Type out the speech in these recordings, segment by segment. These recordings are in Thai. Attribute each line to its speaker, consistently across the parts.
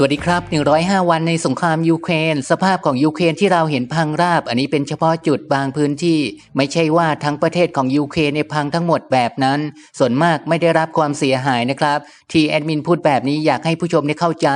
Speaker 1: สวัสดีครับ 105 วันในสงครามยูเครน สภาพของยูเครนที่เราเห็นพังราบ อันนี้เป็นเฉพาะจุดบางพื้นที่ ไม่ใช่ว่าทั้งประเทศของยูเครนในยพังทั้งหมดแบบนั้น ส่วนมากไม่ได้รับความเสียหายนะครับ ที่แอดมินพูดแบบนี้อยากให้ผู้ชมได้เข้าใจ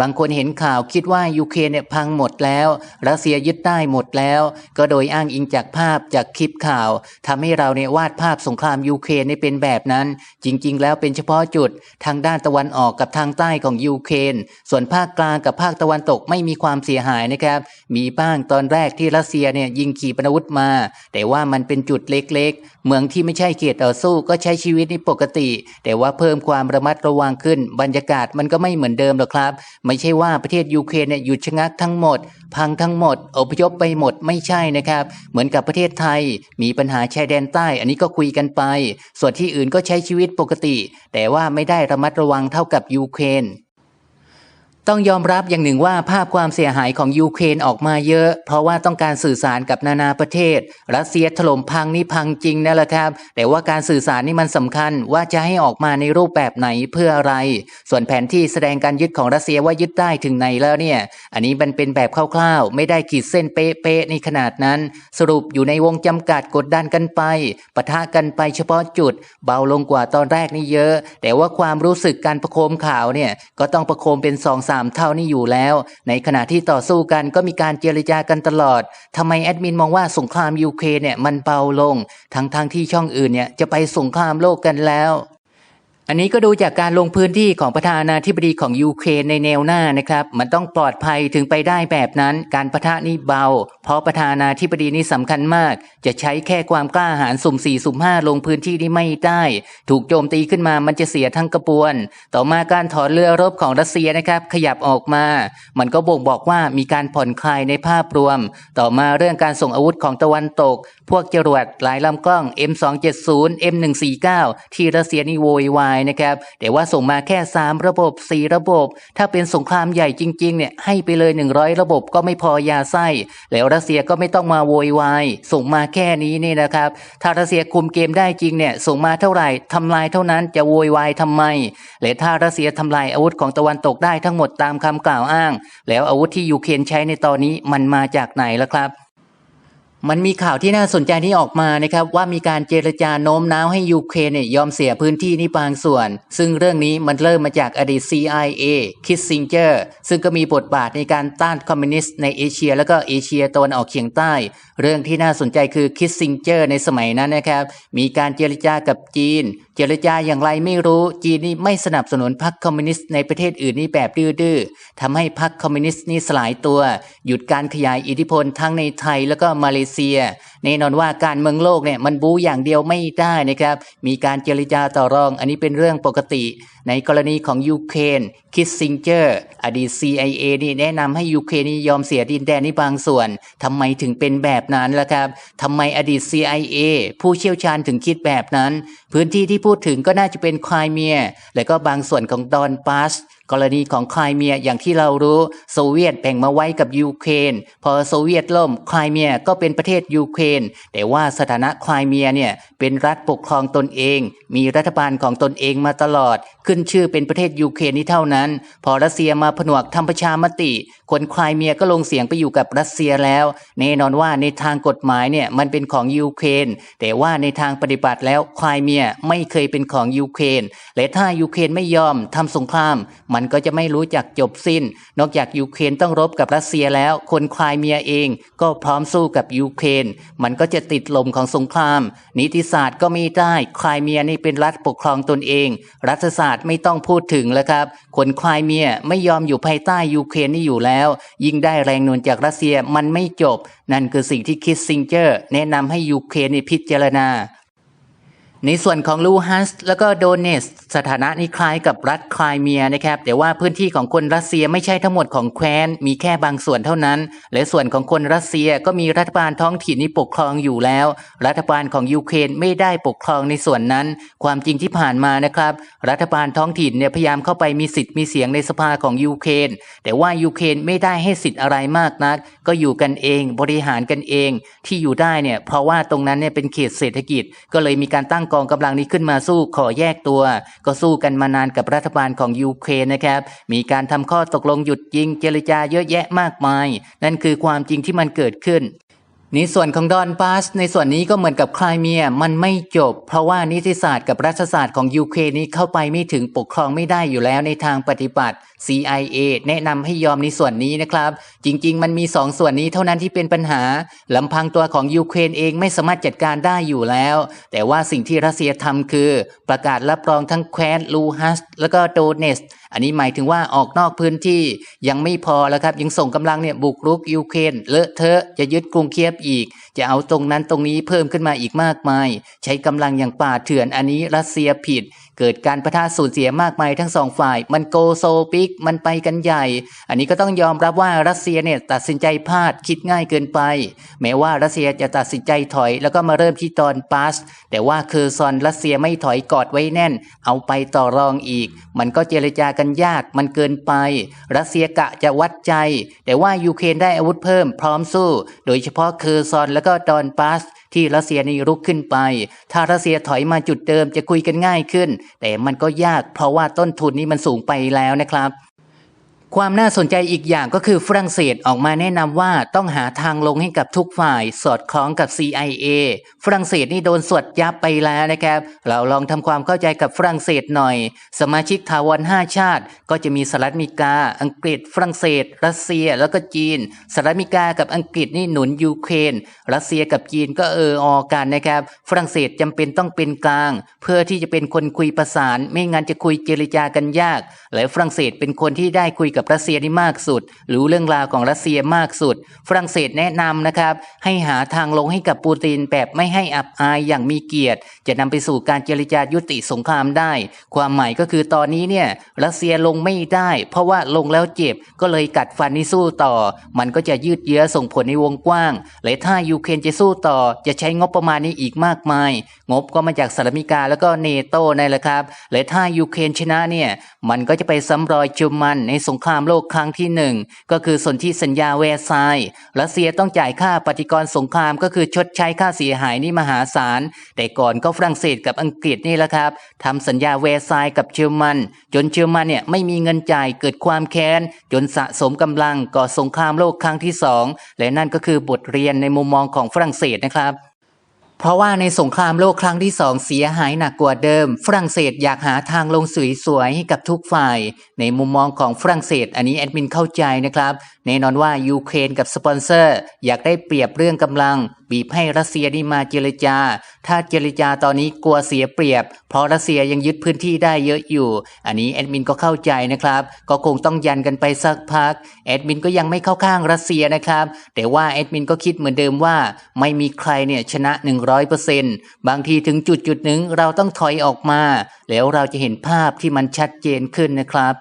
Speaker 1: บางคนเห็นข่าวคิดว่ายูเครนเนี่ยพังหมดแล้ว รัสเซียยึดได้หมดแล้ว ก็โดยอ้างอิงจากภาพจากคลิปข่าวทำให้เราเนี่ยวาดภาพสงครามยูเครนให้เป็นแบบนั้น จริง ๆ แล้วเป็นเฉพาะจุดทางด้านตะวันออกกับทางใต้ของยูเครนส่วนภาคกลางกับภาคตะวันตกไม่มีความเสียหายนะครับ มีบ้างตอนแรกที่รัสเซียเนี่ยยิงขีปนาวุธมา แต่ว่ามันเป็นจุดเล็กๆ เมืองที่ไม่ใช่เขตต่อสู้ก็ใช้ชีวิตในปกติ แต่ว่าเพิ่มความระมัดระวังขึ้น บรรยากาศมันก็ไม่เหมือนเดิมหรอกครับ ไม่ใช่ว่าประเทศยูเครนเนี่ยหยุดชะงักทั้งหมด พังทั้งหมด อพยพไปหมดไม่ใช่นะครับ เหมือนกับประเทศไทย มีปัญหาชายแดนใต้ อันนี้ก็คุยกันไป ส่วนที่อื่นก็ใช้ชีวิตปกติ แต่ว่าไม่ได้ระมัดระวังเท่ากับยูเครน ต้องยอมรับอย่างหนึ่งว่าภาพความเสียหายของยูเครนออกมาเยอะ เพราะว่าต้องการสื่อสารกับนานาประเทศ รัสเซียถล่มพังนี่พังจริงนั่นแหละครับ แต่ว่าการสื่อสารนี่มันสำคัญว่าจะให้ออกมาในรูปแบบไหนเพื่ออะไร ส่วนแผนที่แสดงการยึดของรัสเซียว่ายึดได้ถึงไหนแล้วเนี่ย อันนี้มันเป็นแบบคร่าวๆ ไม่ได้ขีดเส้นเป๊ะๆในขนาดนั้น สรุปอยู่ในวงจำกัดกดดันกันไปปะทะกันไปเฉพาะจุด เบาลงกว่าตอนแรกนี่เยอะ แต่ว่าความรู้สึกการประโคมข่าวเนี่ยก็ต้องประโคมเป็นสองสามเท่านี่อยู่แล้ว ในขณะที่ต่อสู้กันก็มีการเจรจากันตลอดทำไมแอดมินมองว่าสงครามยูเครนเนี่ยมันเบาลง ทั้งทงที่ช่องอื่นเนี่ยจะไปสงครามโลกกันแล้ว อันนี้ก็ดูจากการลงพื้นที่ของประธานาธิบดีของยูเครนในแนวหน้านะครับ มันต้องปลอดภัยถึงไปได้แบบนั้น การประทะนี่เบา เพราะประธานาธิบดีนี่สำคัญมาก จะใช้แค่ความกล้าหาญสุ่มสี่สุ่มห้าลงพื้นที่นี่ไม่ได้ ถูกโจมตีขึ้นมามันจะเสียทั้งกระบวน ต่อมาการถอนเรือรบของรัสเซียนะครับ ขยับออกมา มันก็บ่งบอกว่ามีการผ่อนคลายในภาพรวม ต่อมาเรื่องการส่งอาวุธของตะวันตก พวกจรวดหลายลำกล้อง M270 M149 ที่รัสเซียนี่โวยวายนะครับแต่ว่าส่งมาแค่ 3 ระบบ 4 ระบบ ถ้าเป็นสงครามใหญ่จริงๆเนี่ยให้ไปเลย 100 ระบบก็ไม่พอยาไส้ แล้วรัสเซียก็ไม่ต้องมาโวยวายส่งมาแค่นี้นี่นะครับ ถ้ารัสเซียคุมเกมได้จริงเนี่ยส่งมาเท่าไหร่ทำลายเท่านั้นจะโวยวายทำไมและถ้ารัสเซียทำลายอาวุธของตะวันตกได้ทั้งหมดตามคำกล่าวอ้าง แล้วอาวุธที่ยูเครนใช้ในตอนนี้มันมาจากไหนล่ะครับ มันมีข่าวที่น่าสนใจที่ออกมานะครับว่ามีการเจรจาโน้มน้าวให้ยูเครนเนี่ยยอมเสียพื้นที่นี้บางส่วน ซึ่งเรื่องนี้มันเริ่มมาจากอดีต CIA คิสซิงเจอร์ซึ่งก็มีบทบาทในการต้านคอมมิวนิสต์ในเอเชีย แล้วก็เอเชียตะวันออกเฉียงใต้ เรื่องที่น่าสนใจคือคิสซิงเจอร์ในสมัยนั้นนะครับมีการเจรจากับจีนเจรจาอย่างไรไม่รู้จีนนี่ไม่สนับสนุนพรรคคอมมิวนิสต์ในประเทศอื่นนี่แบบดื้อๆทำให้พรรคคอมมิวนิสต์นี่สลายตัว หยุดการขยายอิทธิพลทั้งในไทยแล้วก็มาเลเซียแน่นอนว่าการเมืองโลกเนี่ยมันบู๊อย่างเดียวไม่ได้นะครับ มีการเจรจาต่อรอง อันนี้เป็นเรื่องปกติ ในกรณีของยูเครนคิสซิงเจอร์อดีต CIA นี่แนะนำให้ยูเครนนี่ยอมเสียดินแดนนี้บางส่วนทำไมถึงเป็นแบบนั้นล่ะครับทำไมอดีต CIA ผู้เชี่ยวชาญถึงคิดแบบนั้น พื้นที่ที่พูดถึงก็น่าจะเป็นควายเมีย และก็บางส่วนของดอนปาส กรณีของไครเมียอย่างที่เรารู้โซเวียตแบ่งมาไว้กับยูเครนพอโซเวียตล่มไครเมียก็เป็นประเทศยูเครนแต่ว่าสถานะไครเมียเนี่ยเป็นรัฐปกครองตนเอง มีรัฐบาลของตนเองมาตลอด ขึ้นชื่อเป็นประเทศยูเครนนี้เท่านั้น พอรัสเซียมาผนวกทำประชามติ คนไครเมียก็ลงเสียงไปอยู่กับรัสเซียแล้วแน่นอนว่าในทางกฎหมายเนี่ยมันเป็นของยูเครนแต่ว่าในทางปฏิบัติแล้วไครเมียไม่เคยเป็นของยูเครนและถ้ายูเครนไม่ยอมทำสงคราม มันก็จะไม่รู้จักจบสิ้น นอกจากยูเครนต้องรบกับรัสเซียแล้ว คนไครเมียเอง ก็พร้อมสู้กับยูเครน มันก็จะติดลมของสงคราม นิติศาสตร์ก็ไม่ได้ไครเมียนี่เป็นรัฐปกครองตนเอง รัฐศาสตร์ไม่ต้องพูดถึงแล้วครับ คนไครเมียไม่ยอมอยู่ภายใต้ยูเครนนี่อยู่แล้ว ยิ่งได้แรงหนุนจากรัสเซียมันไม่จบ นั่นคือสิ่งที่คิสซิงเจอร์ แนะนำให้ยูเครนนี่พิจารณา ในส่วนของลูฮันส์แล้วก็โดเนสสถานะนี้คล้ายกับรัฐไครเมียนะครับ แต่ว่าพื้นที่ของคนรัสเซียไม่ใช่ทั้งหมดของแคว้น มีแค่บางส่วนเท่านั้น และส่วนของคนรัสเซียก็มีรัฐบาลท้องถิ่นนี้ปกครองอยู่แล้ว รัฐบาลของยูเครนไม่ได้ปกครองในส่วนนั้น ความจริงที่ผ่านมานะครับ รัฐบาลท้องถิ่นเนี่ยพยายามเข้าไปมีสิทธิ์มีเสียงในสภาของยูเครนแต่ว่ายูเครนไม่ได้ให้สิทธิ์อะไรมากนัก ก็อยู่กันเองบริหารกันเองที่อยู่ได้เนี่ยเพราะว่าตรงนั้นเนี่ยเป็นเขตเศรษฐกิจก็เลยมีการตั้งกองกำลังนี้ขึ้นมาสู้ขอแยกตัว ก็สู้กันมานานกับรัฐบาลของยูเครนนะครับ มีการทำข้อตกลงหยุดยิงเจรจาเยอะแยะมากมาย นั่นคือความจริงที่มันเกิดขึ้น ในส่วนของดอนบาสในส่วนนี้ก็เหมือนกับไครเมียมันไม่จบ เพราะว่านิติศาสตร์กับรัฐศาสตร์ของยูเครนนี้เข้าไปไม่ถึงปกครองไม่ได้อยู่แล้วในทางปฏิบัติ CIA แนะนำให้ยอมในส่วนนี้นะครับ จริง ๆ มันมีสองส่วนนี้เท่านั้นที่เป็นปัญหาลำพังตัวของยูเครนเองไม่สามารถจัดการได้อยู่แล้ว แต่ว่าสิ่งที่รัสเซียทำคือ ประกาศรับรองทั้งแคว้นลูฮัสแล้วก็โดเนสอันนี้หมายถึงว่าออกนอกพื้นที่ยังไม่พอแล้วครับยังส่งกำลังเนี่ยบุกรุกยูเครนเลอะเทอะจะยึดกรุงเคียฟอีก จะเอาตรงนั้นตรงนี้เพิ่มขึ้นมาอีกมากมาย ใช้กำลังอย่างป่าเถื่อนอันนี้รัสเซียผิดเกิดการประทะสูญเสียมากมายทั้งสองฝ่าย มันโกโซปิกมันไปกันใหญ่ อันนี้ก็ต้องยอมรับว่ารัสเซียเนี่ยตัดสินใจพลาดคิดง่ายเกินไป แม้ว่ารัสเซียจะตัดสินใจถอย แล้วก็มาเริ่มที่ตอนปาส แต่ว่าเคอร์ซอนรัสเซียไม่ถอยกอดไว้แน่น เอาไปต่อรองอีก มันก็เจรจากันยากมันเกินไป รัสเซียกะจะวัดใจ แต่ว่ายูเครนได้อาวุธเพิ่มพร้อมสู้ โดยเฉพาะเคอร์ซอนแล้วก็ดอนปาส ที่รัสเซียนี่รุกขึ้นไป ถ้ารัสเซียถอยมาจุดเดิมจะคุยกันง่ายขึ้น แต่มันก็ยากเพราะว่าต้นทุนนี้มันสูงไปแล้วนะครับ ความน่าสนใจอีกอย่างก็คือฝรั่งเศสออกมาแนะนำว่าต้องหาทางลงให้กับทุกฝ่ายสอดคล้องกับ CIA ฝรั่งเศสนี่โดนสวดยับไปแล้วนะครับ เราลองทำความเข้าใจกับฝรั่งเศสหน่อย สมาชิกถาวร5ชาติ ก็จะมีสหรัฐอเมริกา อังกฤษ ฝรั่งเศส รัสเซีย แล้วก็จีนสหรัฐอเมริกากับอังกฤษนี่หนุนยูเครนรัสเซียกับจีนก็เออออกันนะครับ ฝรั่งเศสจำเป็นต้องเป็นกลาง เพื่อที่จะเป็นคนคุยประสาน ไม่งั้นจะคุยเจรจากันยาก และฝรั่งเศสเป็นคนที่ได้คุยกับรัสเซียนี่มากสุด รู้เรื่องราวของรัสเซียมากสุด ฝรั่งเศสแนะนำนะครับ ให้หาทางลงให้กับปูตินแบบไม่ให้อับอายอย่างมีเกียรติ จะนำไปสู่การเจรจายุติสงครามได้ ความหมายก็คือตอนนี้เนี่ยรัสเซียลงไม่ได้ เพราะว่าลงแล้วเจ็บก็เลยกัดฟันนี่สู้ต่อ มันก็จะยืดเยื้อส่งผลในวงกว้างและถ้ายูเครนจะสู้ต่อ จะใช้งบประมาณนี้อีกมากมาย งบก็มาจากสหรัฐอเมริกาแล้วก็เนโตนั่นแหละครับและถ้ายูเครนชนะเนี่ยมันก็จะไปซ้ำรอยจุมันในสงครามามโลกครั้งที่หนึ่งก็คือสนธิสัญญาแวร์ซายน์รัสเซียต้องจ่ายค่าปฏิกรสงครามก็คือชดใช้ค่าเสียหายนี่มหาศาล แต่ก่อนก็ฝรั่งเศสกับอังกฤษนี่แหละครับทำสัญญาแวร์ซายน์กับเชอร์มัน จนเชอร์มันเนี่ยไม่มีเงินจ่ายเกิดความแค้น จนสะสมกำลังก่อสงครามโลกครั้งที่สองและนั่นก็คือบทเรียนในมุมมองของฝรั่งเศสนะครับ เพราะว่าในสงครามโลกครั้งที่สองเสียหายหนักกว่าเดิม ฝรั่งเศสอยากหาทางลงสวยๆให้กับทุกฝ่าย ในมุมมองของฝรั่งเศส อันนี้แอดมินเข้าใจนะครับแน่นอนว่ายูเครนกับสปอนเซอร์ อยากได้เปรียบเรื่องกำลัง บีบให้รัสเซียนี่มาเจรจา ถ้าเจรจาตอนนี้กลัวเสียเปรียบ เพราะรัสเซียยังยึดพื้นที่ได้เยอะอยู่ อันนี้แอดมินก็เข้าใจนะครับ ก็คงต้องยันกันไปสักพัก แอดมินก็ยังไม่เข้าข้างรัสเซียนะครับ แต่ว่าแอดมินก็คิดเหมือนเดิมว่า ไม่มีใครเนี่ยชนะ 100%บางทีถึงจุดจุดหนึ่งเราต้องถอยออกมา แล้วเราจะเห็นภาพที่มันชัดเจนขึ้นนะครับ